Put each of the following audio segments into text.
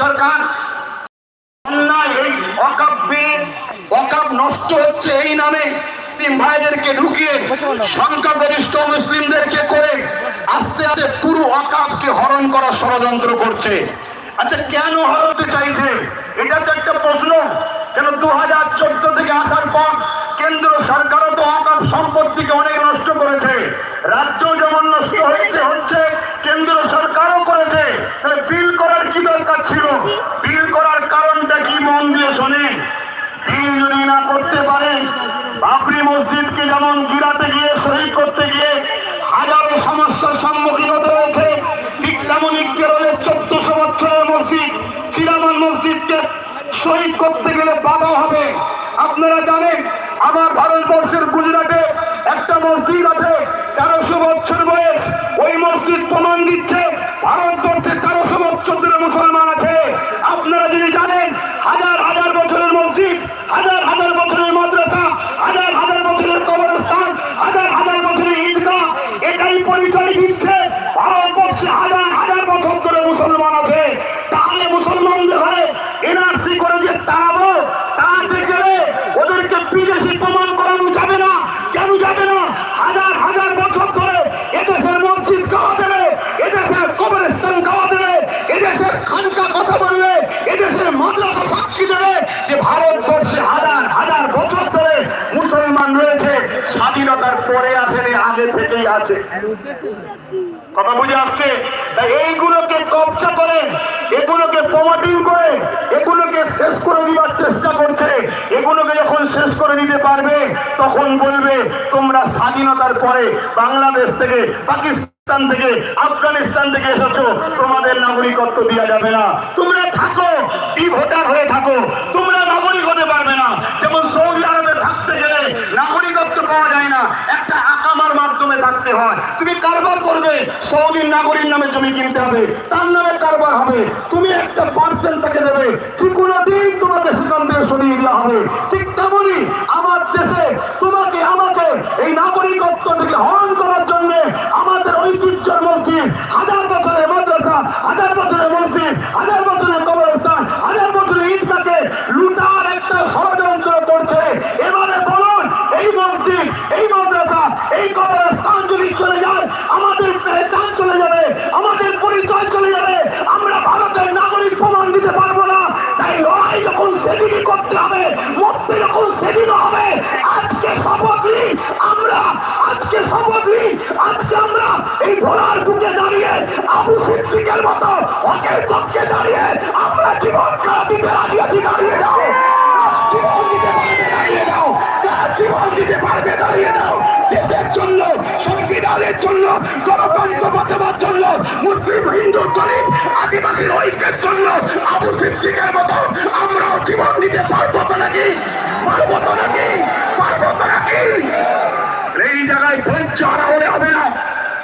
সরকার। নষ্ট হচ্ছে এই নামে ভাইদেরকে ঢুকিয়ে, সংখ্যাগরিষ্ঠ মুসলিমদেরকে করে আস্তে আস্তে পুরো অকাপকে হরণ করার ষড়যন্ত্র করছে। আচ্ছা কেন হরতে চাইছে? এটা তো একটা প্রশ্ন। কেন দু হাজার চোদ্দ থেকে আসার পর কেন্দ্র সরকারও তো অকাপ সম্পত্তিকে অনেক নষ্ট করেছে রাজ্য যেমন নষ্ট হচ্ছে হচ্ছে কেন্দ্র সরকারও করেছে তাহলে বিল করার কি দরকার ছিল বিল করার কারণটা কি মন দিয়ে শোনেন বিল যদি না করতে পারেন বাবরি মসজিদকে যেমন গিরাতে গিয়ে শহীদ করতে গিয়ে হাজারো সমস্যার সম্মুখীন হতে হয়েছে ঠিক তেমনই কেরলের চোদ্দশো বছরের মসজিদ চিরামান মসজিদকে শহীদ করতে গেলে বাধা হবে। আপনারা জানেন আমার ভারতবর্ষের গুজরাটে একটা মসজিদ আছে। কথা বুঝে আসছে? এইগুলোকে কবজা এগুলোকে করে এগুলোকে শেষ করে দেওয়ার চেষ্টা করছে। এগুলোকে যখন শেষ করে দিতে পারবে, তখন বলবে, তোমরা স্বাধীনতার পরে বাংলাদেশ থেকে, পাকিস্তান থেকে, আফগানিস্তান থেকে এসেছ। তোমাদের নাগরিকত্ব দেওয়া যাবে না। তোমরা থাকো ই ভোটার হয়ে থাকো। তোমরা নাগরিক হতে পারবে না। যেমন সৌদি আরবে থাকতে গেলে নাগরিকত্ব পাওয়া যায় না। একটা থাকতে হয়। তুমি কারবার করবে, সৌদির নাগরিক নামে জমি কিনতে হবে, তার নামে কারবার হবে। তুমি একটা পার্সেন্ট তাকে দেবে। কি কোনো দিন তোমাদের সেখান থেকে সরিয়ে হবে। ঠিক তেমনি আমার দেশে তোমাকে আবু মতো? অকের পক্ষে দাঁড়িয়ে আমরা জীবন দিতে রাজি দাঁড়িয়ে যাও। জীবন দিতে পারবে, দাঁড়িয়ে যাও। জীবন দিতে পারবে দাঁড়িয়ে যাও দেশের জন্য জন্য জন্য জন্য মতো এই জায়গায় ধৈর্য হারাহলে হবে না,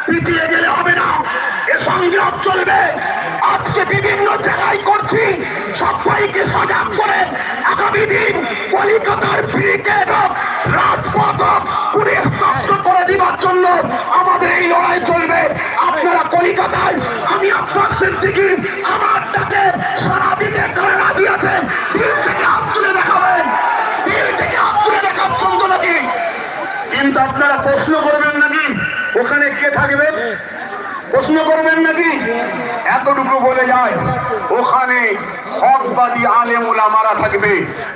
পিছিয়ে গেলে হবে না। এ সংগ্রাম চলবে। আজকে বিভিন্ন জায়গায় করছি। সবাইকে সজাগ করে আগামী দিন কলিকাতার ব্রিগেড রাজপথ পুরে স্তব্ধ করে দিবার জন্য আমাদের এই লড়াই চলবে। আপনারা কলিকাতায়, আমি আপনার সিদ্দিকি আমার ডাকে সারা দিতে করে রাজি আছেন। দিল থেকে হাত তুলে দেখাবেন। দিল থেকে হাত তুলে দেখাচ্ছেন তো নাকি কিন্তু আপনারা প্রশ্ন করবেন নাকি? ওখানে কে থাকবে প্রশ্ন করবেন নাকি? এতটুকু বলে যায়, ওখানে হকবাদী আলেম ওলামারা থাকবে,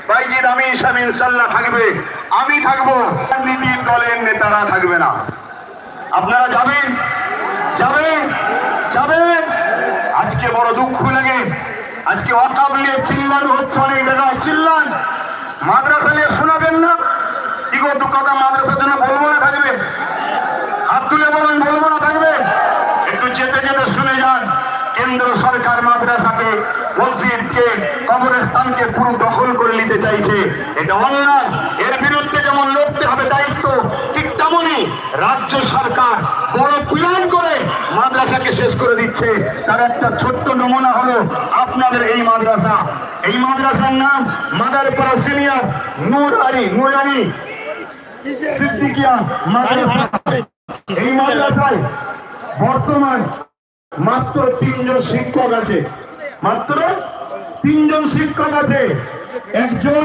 বাইজিদ আমি হিসাব ইনশাল্লাহ থাকবে, আমি থাকব রাজনীতি দলের নেতারা থাকবে না। আপনারা যাবেন? যাবেন? যাবেন? আজকে বড় দুঃখ লাগে, আজকে অকাব নিয়ে চিল্লানো হচ্ছে অনেক জায়গায়, চিল্লান। মাদ্রাসা নিয়ে শোনাবেন না? কি কথা মাদ্রাসার জন্য বলব না থাকবে হাত তুলে বলুন বলব না থাকবে একটু যেতে যেতে শুনে যান, কেন্দ্র সরকার মাদ্রাসাকে মসজিদকে, কবরস্থানকে পুরো দখল করে নিতে চাইছে। এটা অন্যায়। এর বিরুদ্ধে যেমন লড়তে হবে দায়িত্ব, ঠিক তেমনই রাজ্য সরকার বড় প্ল্যান করে মাদ্রাসাকে শেষ করে দিচ্ছে। তার একটা ছোট্ট নমুনা হলো আপনাদের এই মাদ্রাসা। এই মাদ্রাসার নাম মাদারপাড়া সিনিয়র নূর আলী নূর আলী সিদ্দিকিয়া মাদ্রাসা। এই মাদ্রাসায় বর্তমান মাত্র তিনজন শিক্ষক আছে। মাত্র তিনজন শিক্ষক আছে। একজন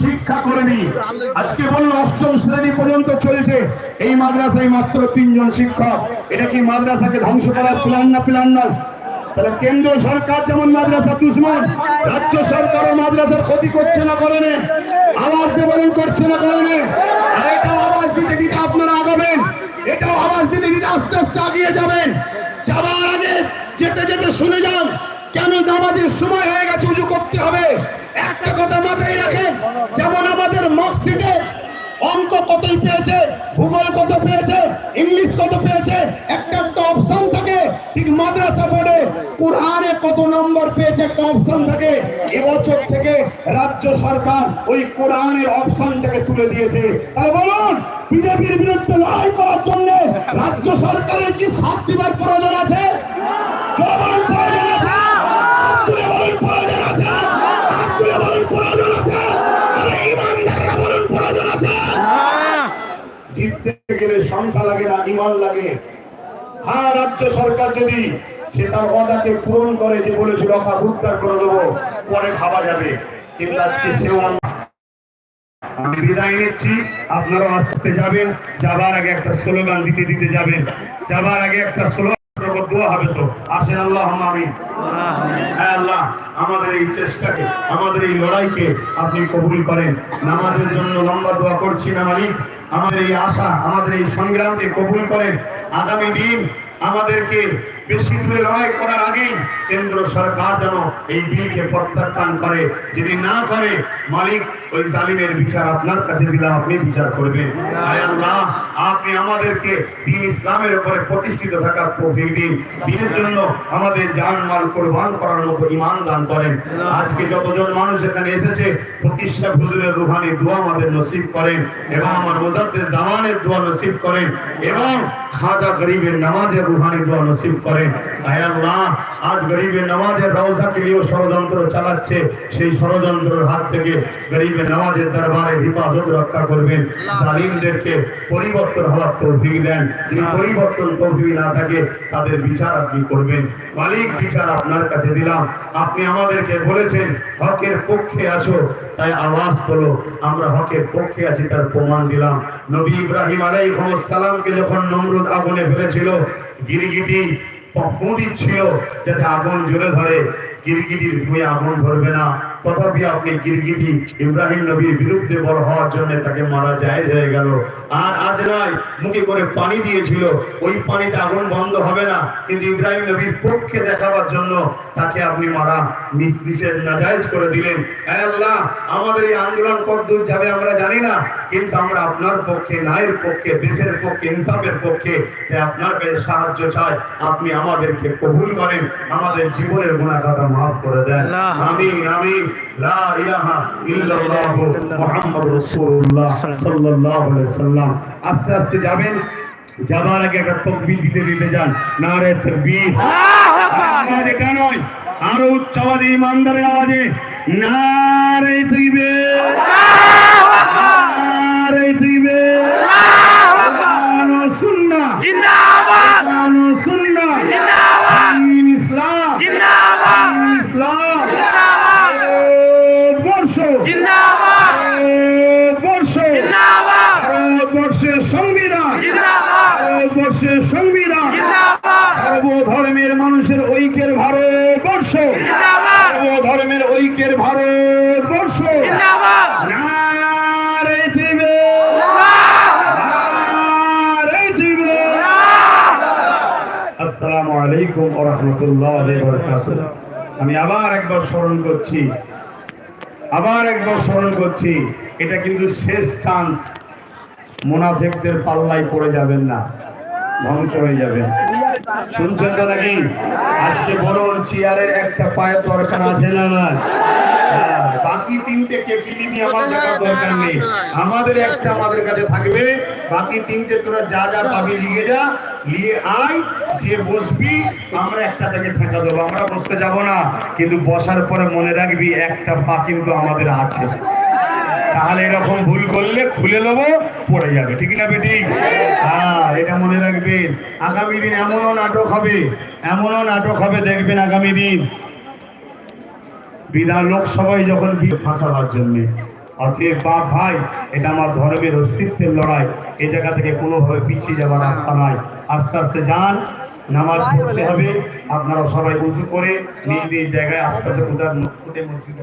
শিক্ষা কর্মী আজকে বলুন, অষ্টম শ্রেণি পর্যন্ত চলছে। এই মাদ্রাসায় মাত্র তিনজন শিক্ষক। এটা কি মাদ্রাসাকে ধ্বংস করার প্ল্যান না প্ল্যান নয়? তাহলে কেন্দ্র সরকার যেমন মাদ্রাসা দুশ্মন, রাজ্য সরকারও মাদ্রাসার ক্ষতি করছে না, করে না। আওয়াজ দেবরণ করছে না, করে না। আর এটাও আওয়াজ দিতে দিতে আপনারা এটাও আওয়াজ দিতে দিতে আস্তে আস্তে আগিয়ে যাবেন। যাবার আগে যেতে যেতে শুনে যান, কেন নামাজের সময় হয়ে গেছে, উজু করতে হবে। একটা কথা মাথায় রাখেন, যেমন আমাদের মার্কশিটে অঙ্ক কতই পেয়েছে, ভূগোল কত পেয়েছে, ইংলিশ কত পেয়েছে, একটা একটা অপশন থাকে। ঠিক মাদ্রাসা বোর্ডে কোরআনে কত নম্বর পেয়েছে, একটা অপশন থাকে। এবছর থেকে রাজ্য সরকার ওই কোরআনের অপশনটাকে তুলে দিয়েছে। তাহলে বলুন, বিজেপির বিরুদ্ধে লড়াই করার রাজ্য সরকারের কি সাথ দিবার প্রয়োজন আছে? গেলে সংখ্যা লাগে না, ইমান লাগে। হ্যাঁ রাজ্য সরকার যদি সে তার ওয়াদাকে পূরণ করে, যে বলেছিল রক্ষা উদ্ধার করে দেবো পরে ভাবা যাবে। কিন্তু আজকে সেও আমি বিদায় নিচ্ছি। আপনারাও আস্তে যাবেন। যাবার আগে একটা স্লোগান দিতে দিতে যাবেন। যাবার আগে একটা স্লোগান দোয়া হবে তো। আসেন আল্লাহ আমিন। হ্যাঁ আল্লাহ আমাদের এই চেষ্টাকে আমাদের এই লড়াইকে আপনি কবুল করেন। নামাজের জন্য লম্বা দোয়া করছি না মালিক। আমাদের এই আশা আমাদের এই সংগ্রামকে কবুল করেন। আগামী দিন আমাদেরকে বেশি দূরে লড়াই করার আগেই কেন্দ্র সরকার যেন এই বিলকে প্রত্যাখ্যান করে। যদি না করে, মালিক ওই জালিমের বিচার আপনার কাছে দিলাম, আপনি বিচার করবেন। আপনি আমাদেরকে দিন ইসলামের উপরে প্রতিষ্ঠিত থাকার তৌফিক দিন। দিনের জন্য আমাদের জান মাল কোরবান করার মতো ইমান দান করেন। আজকে যতজন মানুষ এখানে এসেছে, প্রতিষ্ঠা হুজুরের রুহানি দোয়া আমাদের নসিব করেন এবং আমার মোজাদ্দের জামানের দোয়া নসিব করেন এবং খাজা গরিবের নামাজের রুহানি দোয়া নসিব করেন। আয় আল্লাহ, আজ গরিবের নামাজের রওজাকে নিয়েও ষড়যন্ত্র চালাচ্ছে? সেই ষড়যন্ত্রের হাত থেকে গরিবের নামাজের দরবারে হিফাজত রক্ষা করবেন। জালিমদেরকে পরিবর্তন হওয়ার তৌফিক দেন। যদি পরিবর্তন তৌফিক না থাকে, তাদের বিচার আপনি করবেন। মালিক, বিচার আপনার কাছে দিলাম। আপনি আমাদেরকে বলেছেন, হকের পক্ষে আছো, তাই আওয়াজ তোলো। আমরা হকের পক্ষে আছি, তার প্রমাণ দিলাম। নবী ইব্রাহিম আলাইহিস সালামকে যখন নমরুদ আগুনে ফেলেছিল গিরিগিটি ফু ছিল যাতে আগুন জ্বলে ধরে। গিরিগিটির ভুঁয়ে আগুন ধরবে না। তথাপি আপনি গিরগিটি ইব্রাহিম নবীর বিরুদ্ধে বড় হওয়ার জন্য তাকে মারা যায় হয়ে গেল। আর আজ নয় মুখে করে পানি দিয়েছিল। ওই পানিতে আগুন বন্ধ হবে না। কিন্তু ইব্রাহিম নবীর পক্ষে দেখাবার জন্য তাকে আপনি মারা নিষেধ নাজায়েজ করে দিলেন। আল্লাহ, আমাদের এই আন্দোলন কতদূর যাবে আমরা জানি না। কিন্তু আমরা আপনার পক্ষে ন্যায়ের পক্ষে, দেশের পক্ষে, ইনসাফের পক্ষে আপনার কাছে সাহায্য চাই। আপনি আমাদেরকে কবুল করেন। আমাদের জীবনের গুণা খাতা মাফ করে আমিন আমিন। লা ইলাহা ইল্লাল্লাহ মুহাম্মাদুর রাসূলুল্লাহ সাল্লাল্লাহু আলাইহি সাল্লাম। আস্তে আস্তে যাবেন। যাবার আগে একটা তকবীর দিতে দিতে যান। নারে তাকবীর। আওয়াজ এটা নয় আরও উচ্চ আওয়াজে ইমানদারের আওয়াজে। নারে তাকবীর। নারে তাকবীর। সুন্নাহ। জিন্দাবাদ কানো সুন্নাহ জিন্দাবাদ দিন ইসলাম জিন্দাবাদ দিন ইসলাম জিন্দাবাদ বর্ষ জিন্দাবাদ বর্ষ জিন্দাবাদ ভারতবর্ষের সংবিধান জিন্দাবাদ ভারতবর্ষের সংবিধান জিন্দাবাদ সর্বধর্মের মানুষের ঐক্যের ভারতবর্ষ জিন্দাবাদ সর্বধর্মের ঐক্যের ভারতবর্ষ নারে দিবে আসসালামু আলাইকুম ওয়া রাহমাতুল্লাহি ওয়া বারাকাতুহু। আমি আবার একবার স্মরণ করছি। আবার একবার স্মরণ করছি। এটা কিন্তু শেষ চান্স মুনাফিকদের পাল্লায় পড়ে যাবেন না। ধ্বংস হয়ে যাবেন। শুনছেন তো নাকি? আজকে বলুন চেয়ারের একটা পায়ের দরকার আছে না না হ্যাঁ, বাকি তিনটে কে কিলিনি আমার দেখার দরকার নেই। আমাদের একটা আমাদের কাছে থাকবে বাকি তিনটে তোরা যা যা পাবি লিগে যা নিয়ে আয় যে বসবি আমরা একটা থেকে ঠেকা দেবো আমরা বসতে যাব না। কিন্তু বসার পরে মনে রাখবি একটা পা কিন্তু আমাদের আছে। তাহলে এরকম ভুল করলে খুলে নেব, পড়ে যাবে। ঠিক না বেটি? হ্যাঁ এটা মনে রাখবেন। আগামী দিন এমনও নাটক হবে, এমনও নাটক হবে, দেখবেন আগামী দিন। বিধান লোকসভায় যখন ফাঁসাবার জন্যে। অতএব বাপ ভাই, এটা আমার ধর্মের অস্তিত্বের লড়াই। এ জায়গা থেকে কোনোভাবে পিছিয়ে যাওয়ার রাস্তা নাই। আস্তে আস্তে যান, নামাজ পড়তে হবে। আপনারা সবাই উঁচু করে নিজ নিজ জায়গায় আশপাশে কোথায় মসজিদ?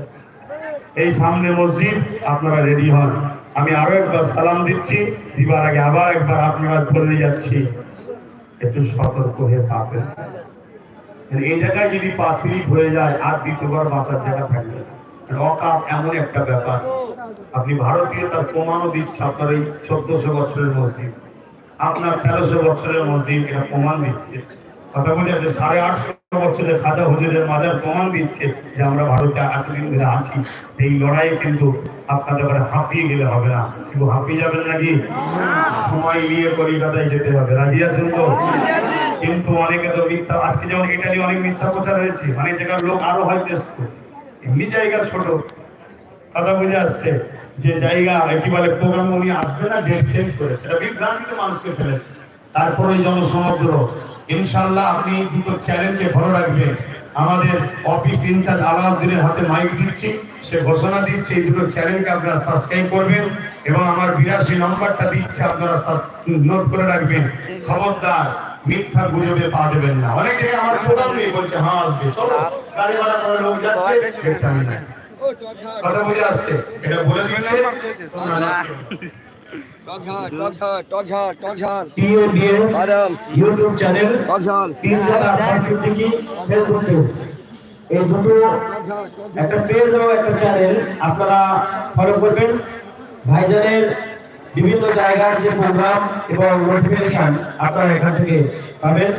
এই সামনে মসজিদ, আপনারা রেডি হন। আমি আরও একবার সালাম দিচ্ছি, দিবার আগে আবার একবার আপনারা বলে যাচ্ছি, একটু সতর্ক হয়ে পাবেন এই জায়গায় যদি পাশিলিপ হয়ে যায়, আর দ্বিতীয়বার বাঁচার জায়গা থাকবে না। লকআপ এমন একটা ব্যাপার। আপনি ভারতীয় তার প্রমাণও দিচ্ছে আপনার এই চোদ্দশো বছরের মসজিদ। আপনার তেরোশো বছরের মসজিদ এটা প্রমাণ দিচ্ছে। কথা বলছে, সাড়ে আটশো বছরের খাজা হুজুরের মাজার প্রমাণ দিচ্ছে যে আমরা ভারতে ধরে আছি। এই কিন্তু আপনাদের হাঁপিয়ে গেলে হবে না। কিন্তু হাঁপিয়ে যাবেন নাকি? সময় নিয়ে যেতে হবে। রাজি আছেন তো? কিন্তু অনেকে তো মিথ্যা আজকে যেমন ইটালি অনেক মিথ্যা প্রচার হয়েছে, অনেক জায়গার লোক আরও হয় ব্যস্ত। এমনি জায়গা ছোট। কথা বুঝে আসছে যে জায়গা কি বলে প্রোগ্রাম উনি আসবে না ডেট চেঞ্জ করে সেটা মানুষকে ফেলেছে। তারপরে ওই জনসমুদ্র। ইনশাল্লাহ আপনি দুটো চ্যানেলকে ভালো রাখবেন। আমাদের অফিস ইনচার্জ আলাউদ্দিনের হাতে মাইক দিচ্ছি, সে ঘোষণা দিচ্ছে, এই দুটো চ্যানেলকে আপনারা সাবস্ক্রাইব করবেন এবং আমার বিরাশি নম্বরটা দিচ্ছে, আপনারা নোট করে রাখবেন। খবরদার, মিথ্যা গুজবে পা দেবেন না। অনেক জায়গায় আমার প্রোগ্রাম নেই বলছে হ্যাঁ আসবে, চলো, গাড়ি ভাড়া করে লোক যাচ্ছে দেখছে আমি না। কথা বুঝে আসছে, এটা বলে দিচ্ছে। YouTube channel. ফেসবুক পেজ এই দুটো একটা পেজ এবং একটা চ্যানেল আপনারা ফলো করবেন। ভাইজানের বিভিন্ন জায়গার যে প্রোগ্রাম এবং নোটিফিকেশন আপনারা এখান থেকে পাবেন।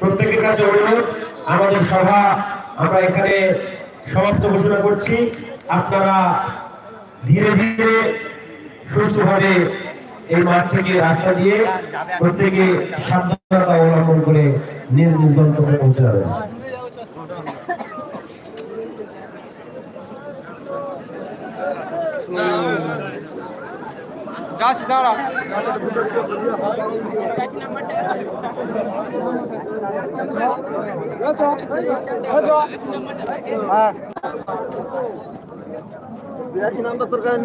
প্রত্যেকের কাছে অনুরোধ আমাদের সভা আমরা এখানে সমাপ্ত ঘোষণা করছি। আপনারা ধীরে ধীরে সুষ্ঠুভাবে এই মাঠ থেকে রাস্তা দিয়ে প্রত্যেকে সাবধানতা অবলম্বন করে নিজ নিজ গন্তব্যে পৌঁছে যাচ্ছি দাঁড়া। বিরাশি নাম্বার তোর কাছে?